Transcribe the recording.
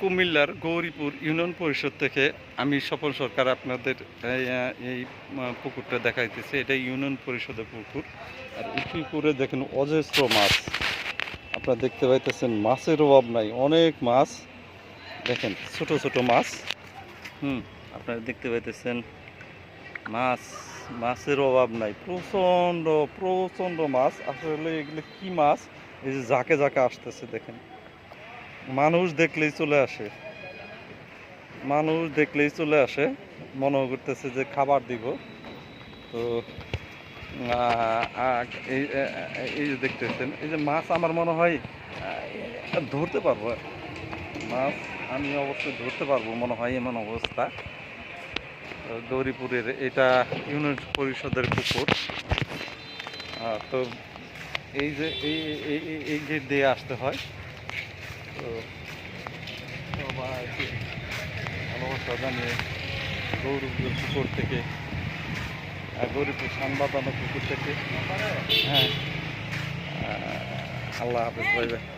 কুমিল্লার গৌরীপুর ইউনিয়ন পরিষদ থেকে আমি স্বপন সরকার আপনাদের এই, পুকুরটা দেখাইতেছি। এটা ইউনিয়ন পরিষদের পুকুর। আর এই পুকুরে দেখেন অজস্র মাছ। আপনারা দেখতে পাইতেছেন মাছের অভাব নাই অনেক মাছ। দেখেন ছোট ছোট মাছ। হুম আপনারা দেখতে পাইতেছেন মাছ মাছের অভাব নাই। প্রচণ্ড প্রচণ্ড মাছ। আসলে এগুলো কি মাছ? এই যে ঝাঁকে ঝাঁকে আসতেছে দেখেন। মানুষ দেখলেই চলে আসে। মানুষ দেখলেই চলে আসে। মনে করতেছে যে খাবার দিব। তো এই যে দেখতেছেন, এই যে মাছ আমার মনে হয় ধরতে পারব। মাছ আমি অবশ্যই ধরতে পারব মনে হয় এমন অবস্থা। গৌরীপুরের এটা ইউনিয়ন পরিষদের পুকুর। তো এই যে, এই গেট দিয়ে আসতে হয়। তো সবাইকে ভালোবাসা জানিয়ে গৌরীপুর পুকুর থেকে আহ, গৌরীপুর সানবাদানো পুকুর থেকে হ্যাঁ আল্লাহ হাফিজ ভাই ভাই